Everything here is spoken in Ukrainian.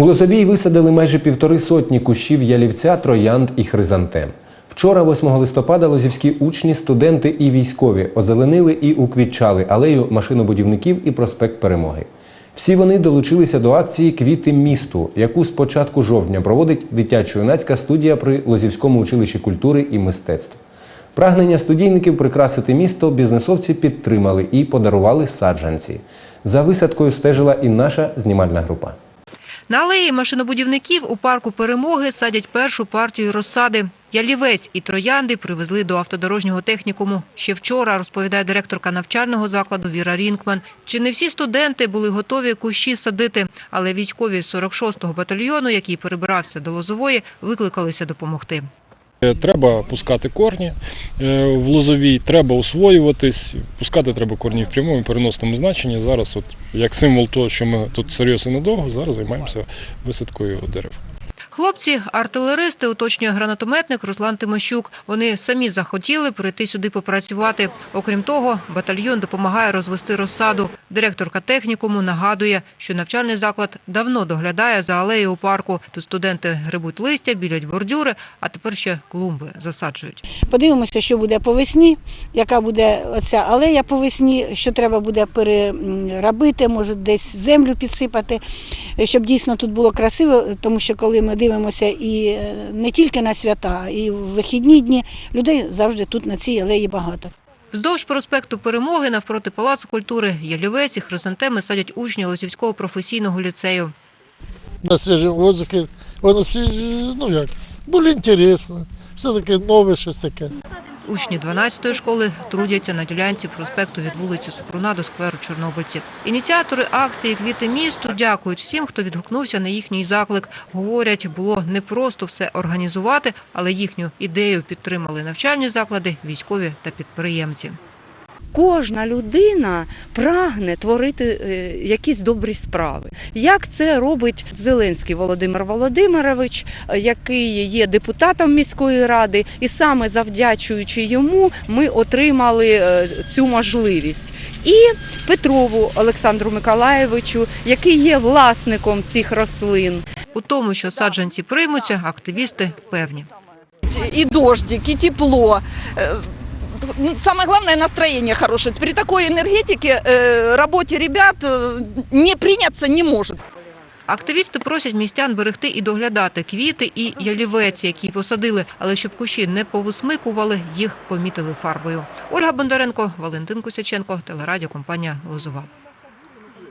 У Лозовій висадили майже півтори сотні кущів ялівця, троянд і хризантем. Вчора, 8 листопада, лозівські учні, студенти і військові озеленили і уквітчали алею машинобудівників і проспект Перемоги. Всі вони долучилися до акції Квіти місту, яку з початку жовтня проводить дитячо-юнацька студія при Лозівському училищі культури і мистецтв. Прагнення студійників прикрасити місто бізнесовці підтримали і подарували саджанці. За висадкою стежила і наша знімальна група. На алеї машинобудівників у парку Перемоги садять першу партію розсади. Ялівець і троянди привезли до автодорожнього технікуму. Ще вчора, розповідає директорка навчального закладу Віра Рінкман. Чи не всі студенти були готові кущі садити, але військові з 46-го батальйону, який перебирався до Лозової, викликалися допомогти. Е, Треба пускати корні е, в лозовій, треба освоюватись, пускати треба корні в прямому переносному значенні. Зараз, от, як символ того, що ми тут серйозно надовго, зараз займаємося висадкою дерев. Хлопці, артилеристи, уточнює гранатометник Руслан Тимощук. Вони самі захотіли прийти сюди попрацювати. Окрім того, батальйон допомагає розвести розсаду. Директорка технікуму нагадує, що навчальний заклад давно доглядає за алеєю у парку. Тут студенти грибуть листя, білять бордюри, а тепер ще клумби засаджують. Подивимося, що буде по весні, яка буде оця алея по весні, що треба буде переробити, може десь землю підсипати, щоб дійсно тут було красиво, тому що коли ми дивимося і е, не тільки на свята, і в вихідні дні, людей завжди тут на цій алеї багато. Вздовж проспекту Перемоги навпроти Палацу культури ялівець і хризантеми садять учні Лозівського професійного ліцею. на свіжому воздухі, воно свіже, ну як, було інтересно, все таке нове, щось таке. Учні 12-ї школи трудяться на ділянці проспекту від вулиці Супруна до скверу Чорнобильців. Ініціатори акції «Квіти місту» дякують всім, хто відгукнувся на їхній заклик. Говорять, було непросто все організувати, але їхню ідею підтримали навчальні заклади, військові та підприємці. Кожна людина прагне творити е, якісь добрі справи. Як це робить Зеленський Володимир Володимирович, е, який є депутатом міської ради, і саме завдячуючи йому, ми отримали е, цю можливість. І Петрову Олександру Миколаєвичу, який є власником цих рослин. У тому, що саджанці приймуться, активісти певні. и дождик, и тепло Э, Самое главное настроение хорошее. При такой энергетике э, работе ребят э, не приняться не может. Активісти просять містян берегти і доглядати квіти і ялівець, які посадили, але щоб кущі не повисмикували, їх помітили фарбою. Ольга Бондаренко, Валентин Косяченко, телерадіокомпанія Лозова.